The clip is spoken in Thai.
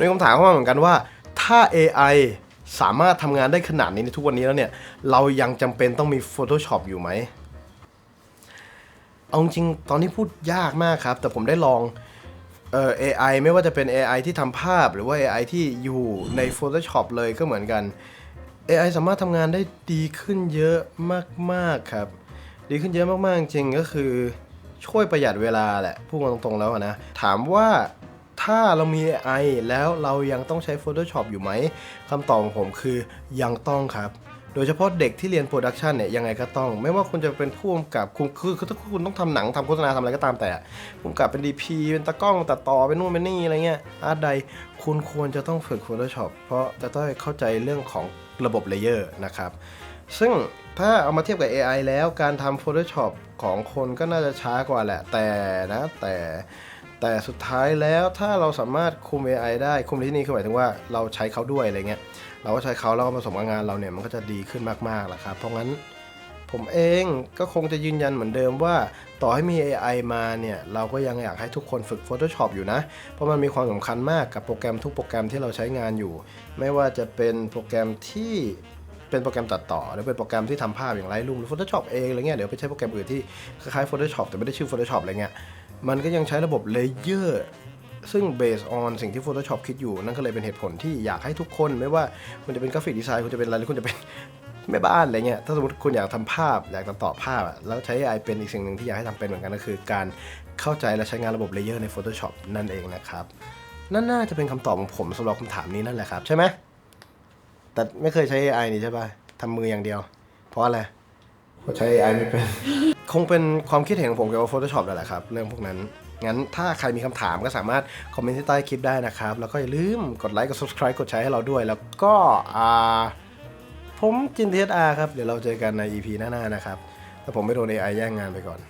มีคำถามเข้ามาเหมือนกันว่าถ้า AI สามารถทำงานได้ขนาดนี้ในทุกวันนี้แล้วเนี่ย เรายังจำเป็นต้องมี Photoshop อยู่ไหม เอาจริงตอนนี้พูดยากมากครับ แต่ผมได้ลองเอ่อ AI ไม่ว่าจะเป็น AI ที่ทำภาพหรือว่า AI ที่อยู่ใน Photoshop เลยก็เหมือนกัน AI สามารถทำงานได้ดีขึ้นเยอะมากๆครับ ดีขึ้นเยอะมากๆจริงก็คือช่วยประหยัดเวลาแหละพูดตรงๆแล้วนะ ถามว่า ถ้าเรามี AI แล้วเรายังต้องใช้ Photoshop อยู่ไหมคำตอบของผมคือยังต้องครับโดยเฉพาะเด็กที่เรียนโปรดักชันเนี่ยยังไงก็ต้อง ไม่ว่าคุณจะเป็นผู้กำกับคุณคือคือถ้าคุณต้องทำหนังทำโฆษณาทำอะไรก็ตามแต่ผู้กำกับเป็น DP เป็นตากล้องตัดต่อเป็นนู่นเป็นนี่อะไรเงี้ยอาร์ตใดคุณควรจะต้องฝึก Photoshop เพราะจะต้องเข้าใจเรื่องของระบบเลเยอร์นะครับ ซึ่งถ้าเอามาเทียบกับ AI แล้วการทำ Photoshop ของคนก็น่าจะช้ากว่าแหละแต่นะแต่ แต่สุดท้ายแล้วถ้าเราสามารถคุม AI ได้คุมที่นี้คือหมายถึงว่าเราใช้เขาด้วยอะไรเงี้ยเราก็ใช้เขาแล้วก็ผสมกับงานเราเนี่ยมันก็จะดีขึ้นมากๆแหละครับเพราะงั้นผมเองก็คงจะยืนยันเหมือนเดิมว่าต่อให้มี AI มาเนี่ยเราก็ยังอยากให้ทุกคนฝึก Photoshop อยู่นะ เพราะมันมีความสำคัญมากกับโปรแกรมทุกโปรแกรมที่เราใช้งานอยู่ ไม่ว่าจะเป็นโปรแกรมที่เป็นโปรแกรมตัดต่อ หรือเป็นโปรแกรมที่ทำภาพอย่างไรลุงหรือ Photoshop เองอะไรเงี้ยเดี๋ยวไปใช้โปรแกรมอื่นที่คล้ายๆ Photoshop แต่ไม่ได้ชื่อ Photoshop อะไรเงี้ย มันก็ยังใช้ระบบเลเยอร์ซึ่ง based on สิ่งที่ Photoshop คิดอยู่ นั่นก็เลยเป็นเหตุผลที่อยากให้ทุกคนไม่ว่าคุณจะเป็นกราฟิกดีไซน์คุณจะเป็นอะไรหรือคุณจะเป็นแม่บ้านอะไรเงี้ยถ้าสมมติคุณอยากทำภาพ อยากตัดต่อภาพ แล้วใช้ AI เป็นอีกสิ่งหนึ่งที่อยากให้ทำเป็นเหมือนกันก็คือ การเข้าใจและใช้งานระบบเลเยอร์ใน Photoshop นั่นเองนะครับนั่นน่าจะเป็นคำตอบของผมสำหรับคำถามนี้นั่นแหละครับใช่ไหมแต่ไม่เคยใช้ AI นี่ใช่ป่ะทำมืออย่างเดียว เพราะอะไร เพราะใช้ AI ไม่เป็น คงเป็นความคิดเห็นของผมเกี่ยวกับ Photoshop นั่นแหละครับ เรื่องพวกนั้น งั้นถ้าใครมีคำถามก็สามารถคอมเมนต์ที่ใต้คลิปได้นะครับ แล้วก็อย่าลืมกดไลค์กด subscribe กดแชร์ให้เราด้วย แล้วก็อ่าผมจินเทสอาครับ เดี๋ยวเราเจอกันใน EP หน้าๆนะครับ แต่ผมไม่โดน AI แย่งงานไปก่อน